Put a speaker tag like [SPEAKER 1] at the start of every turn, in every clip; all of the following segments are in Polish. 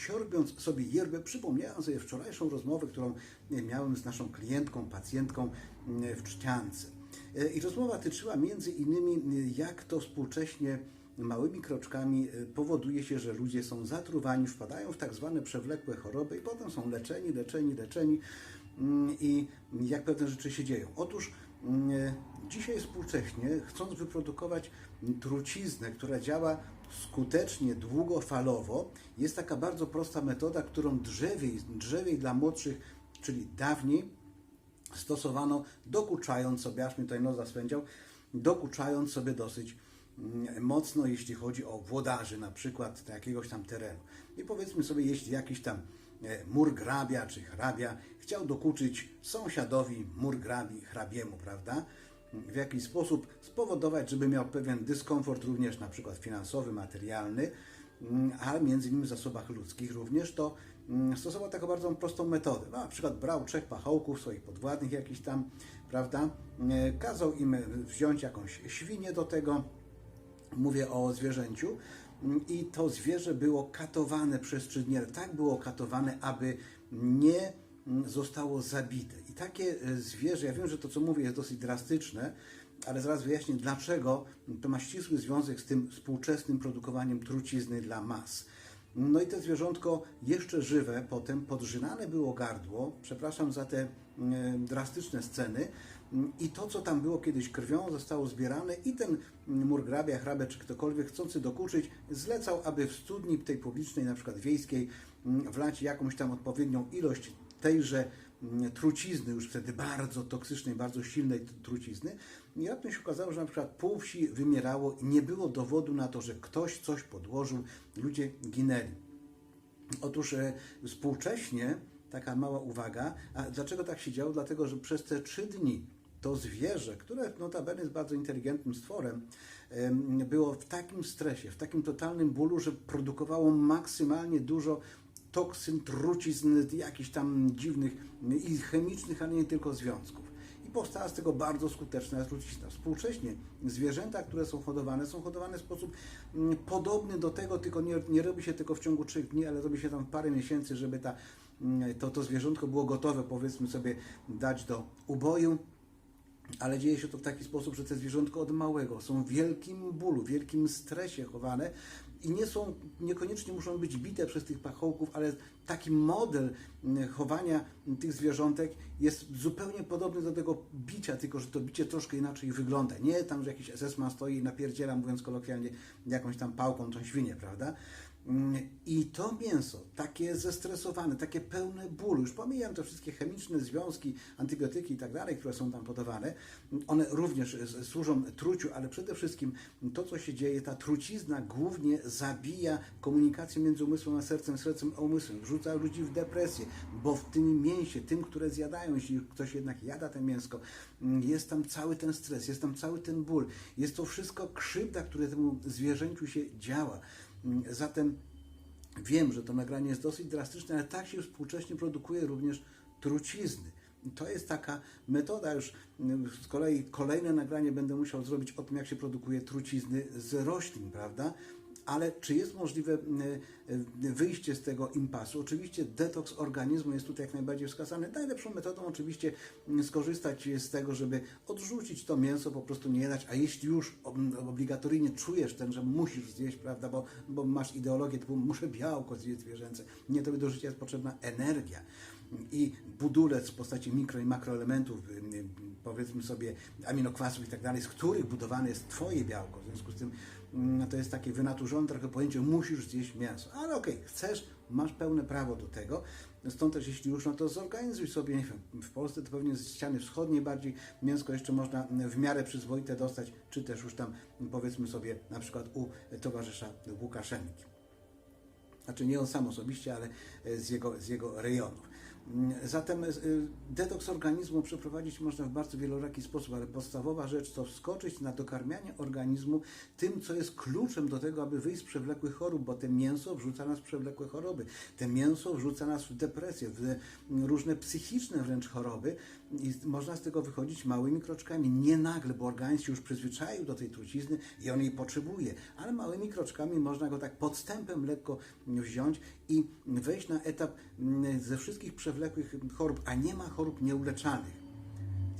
[SPEAKER 1] siorbiąc sobie yerbę, przypomniałem sobie wczorajszą rozmowę, którą miałem z naszą klientką, pacjentką e, w Czciance. E, I rozmowa tyczyła między innymi, e, jak to współcześnie małymi kroczkami powoduje się, że ludzie są zatruwani, wpadają w tak zwane przewlekłe choroby i potem są leczeni, leczeni, leczeni mm, i jak pewne rzeczy się dzieją. Otóż mm, dzisiaj współcześnie, chcąc wyprodukować truciznę, która działa skutecznie, długofalowo, jest taka bardzo prosta metoda, którą drzewiej, drzewiej dla młodszych, czyli dawniej, stosowano dokuczając sobie, aż mi tutaj nos zaswędział, dokuczając sobie dosyć mm, mocno, jeśli chodzi o włodarzy na przykład jakiegoś tam terenu. I powiedzmy sobie, jeśli jakiś tam e, murgrabia czy hrabia chciał dokuczyć sąsiadowi murgrabi, hrabiemu, prawda? W jakiś sposób spowodować, żeby miał pewien dyskomfort również na przykład finansowy, materialny, mm, a między innymi w zasobach ludzkich również, to mm, stosował taką bardzo prostą metodę. No, na przykład brał trzech pachołków, swoich podwładnych jakichś tam, prawda, e, kazał im wziąć jakąś świnię do tego, mówię o zwierzęciu, mm, i to zwierzę było katowane przez trzy dni, ale tak było katowane, aby nie mm, zostało zabite. I takie e, zwierzę, ja wiem, że to co mówię jest dosyć drastyczne, ale zaraz wyjaśnię dlaczego to ma ścisły związek z tym współczesnym produkowaniem trucizny dla mas. No i to zwierzątko jeszcze żywe, potem podrzynane było gardło, przepraszam za te e, drastyczne sceny, Mm, i to, co tam było kiedyś krwią, zostało zbierane i ten mm, murgrabia, hrabia czy ktokolwiek chcący dokuczyć, zlecał, aby w studni tej publicznej, na przykład wiejskiej, mm, wlać jakąś tam odpowiednią ilość tejże mm, trucizny, już wtedy bardzo toksycznej, bardzo silnej trucizny. I raptem się okazało, że na przykład pół wsi wymierało i nie było dowodu na to, że ktoś coś podłożył, ludzie ginęli. Otóż e, współcześnie, taka mała uwaga, a dlaczego tak się działo? Dlatego, że przez te trzy dni to zwierzę, które notabene jest bardzo inteligentnym stworem, em, było w takim stresie, w takim totalnym bólu, że produkowało maksymalnie dużo toksyn, trucizn, jakichś tam dziwnych i chemicznych, ale nie tylko związków. I powstała z tego bardzo skuteczna trucizna. Współcześnie zwierzęta, które są hodowane, są hodowane w sposób mm, podobny do tego, tylko nie, nie robi się tego w ciągu trzech dni, ale robi się tam parę miesięcy, żeby ta, mm, to, to zwierzątko było gotowe, powiedzmy sobie, dać do uboju. Ale dzieje się to w taki sposób, że te zwierzątka od małego są w wielkim bólu, wielkim stresie chowane i nie są, niekoniecznie muszą być bite przez tych pachołków, ale taki model chowania tych zwierzątek jest zupełnie podobny do tego bicia, tylko że to bicie troszkę inaczej wygląda. Nie tam, że jakiś SS-man stoi i napierdziela, mówiąc kolokwialnie, jakąś tam pałką tą świnię, prawda? Mm, I to mięso, takie zestresowane, takie pełne bólu, już pomijam te wszystkie chemiczne związki, antybiotyki i tak dalej, które są tam podawane, one również służą truciu, ale przede wszystkim to, co się dzieje, ta trucizna głównie zabija komunikację między umysłem a sercem, sercem a umysłem, wrzuca ludzi w depresję, bo w tym mięsie, tym, które zjadają, jeśli ktoś jednak jada to mięsko, mm, jest tam cały ten stres, jest tam cały ten ból, jest to wszystko krzywda, które temu zwierzęciu się działa. Mm, Zatem wiem, że to nagranie jest dosyć drastyczne, ale tak się współcześnie produkuje również trucizny. To jest taka metoda, już mm, z kolei kolejne nagranie będę musiał zrobić o tym, jak się produkuje trucizny z roślin, prawda? Ale czy jest możliwe mm, y, wyjście z tego impasu? Oczywiście detoks organizmu jest tutaj jak najbardziej wskazany. Najlepszą metodą oczywiście mm, skorzystać z tego, żeby odrzucić to mięso, po prostu nie jadać, a jeśli już ob- obligatoryjnie czujesz ten, że musisz zjeść, prawda, bo, bo masz ideologię typu muszę białko zjeść zwierzęce. Nie, tobie do życia jest potrzebna energia i budulec w postaci mikro i makroelementów, y, y, powiedzmy sobie aminokwasów i tak dalej, z których budowane jest Twoje białko. W związku z tym mm, to jest takie wynaturzone trochę pojęcie, musisz zjeść mięso. Ale okej, chcesz, masz pełne prawo do tego. Stąd też jeśli już, no to zorganizuj sobie, nie wiem, w Polsce to pewnie z ściany wschodniej bardziej mięsko jeszcze można w miarę przyzwoite dostać, czy też już tam powiedzmy sobie na przykład u towarzysza Łukaszenki. Znaczy nie on sam osobiście, ale z jego, z jego rejonów. Zatem y, detoks organizmu przeprowadzić można w bardzo wieloraki sposób, ale podstawowa rzecz to wskoczyć na dokarmianie organizmu tym, co jest kluczem do tego, aby wyjść z przewlekłych chorób, bo te mięso wrzuca nas w przewlekłe choroby. Te mięso wrzuca nas w depresję, w różne psychiczne wręcz choroby i można z tego wychodzić małymi kroczkami, nie nagle, bo organizm się już przyzwyczaił do tej trucizny i on jej potrzebuje, ale małymi kroczkami można go tak podstępem lekko wziąć i wejść na etap ze wszystkich przewlekłych chorób, a nie ma chorób nieuleczalnych.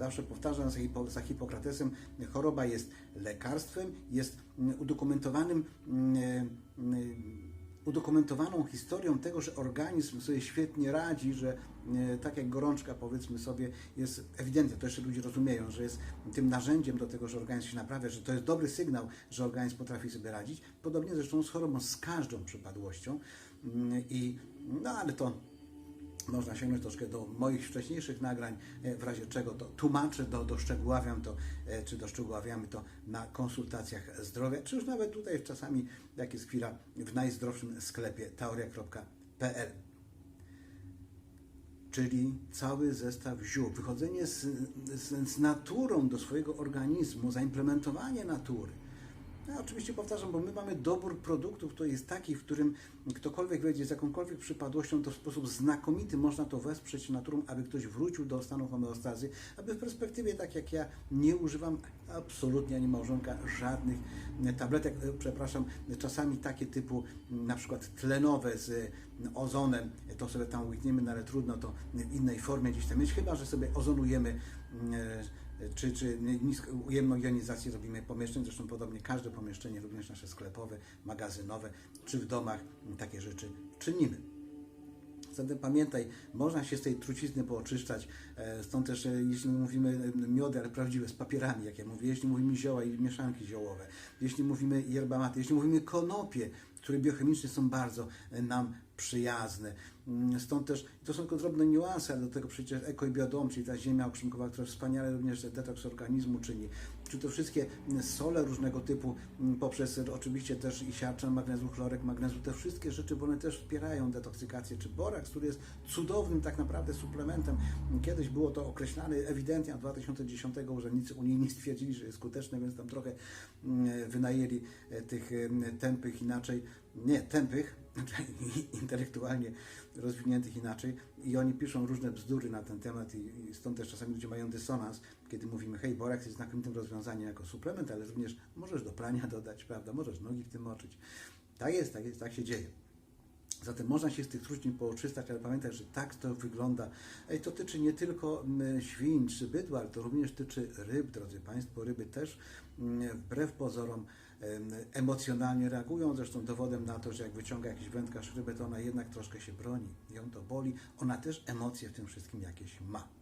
[SPEAKER 1] Zawsze powtarzam za, Hipo, za Hipokratesem, choroba jest lekarstwem, jest udokumentowanym, mm, mm, udokumentowaną historią tego, że organizm sobie świetnie radzi, że e, tak jak gorączka powiedzmy sobie jest ewidentnie, to jeszcze ludzie rozumieją, że jest tym narzędziem do tego, że organizm się naprawia, że to jest dobry sygnał, że organizm potrafi sobie radzić. Podobnie zresztą z chorobą, z każdą przypadłością. Mm, I, no ale to można sięgnąć troszkę do moich wcześniejszych nagrań, e, w razie czego to tłumaczę, do, doszczegóławiam to, e, czy doszczegóławiamy to na konsultacjach zdrowia, czy już nawet tutaj czasami, jak jest chwila, w najzdrowszym sklepie teoria.pl. Czyli cały zestaw ziół, wychodzenie z, z, z naturą do swojego organizmu, zaimplementowanie natury. Ja oczywiście powtarzam, bo my mamy dobór produktów, to jest taki, w którym ktokolwiek wejdzie z jakąkolwiek przypadłością, to w sposób znakomity można to wesprzeć naturą, aby ktoś wrócił do stanu homeostazy, aby w perspektywie, tak jak ja, nie używam absolutnie ani małżonka żadnych tabletek, e, przepraszam, czasami takie typu na przykład tlenowe z ozonem, to sobie tam łykniemy, no ale trudno to w innej formie gdzieś tam mieć, chyba że sobie ozonujemy e, czy, czy nisko, ujemną jonizację robimy pomieszczeń, zresztą podobnie każde pomieszczenie, również nasze sklepowe, magazynowe, czy w domach takie rzeczy czynimy. Zatem pamiętaj, można się z tej trucizny pooczyszczać, stąd też e, jeśli mówimy miody, ale prawdziwe, z papierami, jak ja mówię, jeśli mówimy zioła i mieszanki ziołowe, jeśli mówimy yerba mate, jeśli mówimy konopie, które biochemicznie są bardzo e, nam przyjazne. Mm, Stąd też, to są tylko drobne niuanse, ale do tego przecież eko i biodom, czyli ta ziemia okrzymkowa, która wspaniale również detoks organizmu czyni. Czy to wszystkie sole różnego typu, mm, poprzez oczywiście też i siarczan magnezu, chlorek magnezu, te wszystkie rzeczy, bo one też wspierają detoksykację, czy boraks, który jest cudownym tak naprawdę suplementem. Kiedyś było to określane ewidentnie, a 2010 urzędnicy unijni stwierdzili, że jest skuteczne, więc tam trochę mm, wynajęli e, tych em, tępych inaczej, nie, tępych, intelektualnie rozwiniętych inaczej i oni piszą różne bzdury na ten temat i stąd też czasami ludzie mają dysonans, kiedy mówimy, hej, boraks jest znakomitym rozwiązaniem jako suplement, ale również możesz do prania dodać, prawda, możesz nogi w tym moczyć. Tak jest, tak jest, tak się dzieje. Zatem można się z tych truźni pooczystać, ale pamiętaj, że tak to wygląda. I to tyczy nie tylko mm, świń czy bydła, ale to również tyczy ryb, drodzy Państwo. Ryby też mm, wbrew pozorom em, emocjonalnie reagują. Zresztą dowodem na to, że jak wyciąga jakiś wędkarz rybę, to ona jednak troszkę się broni. Ją to boli. Ona też emocje w tym wszystkim jakieś ma.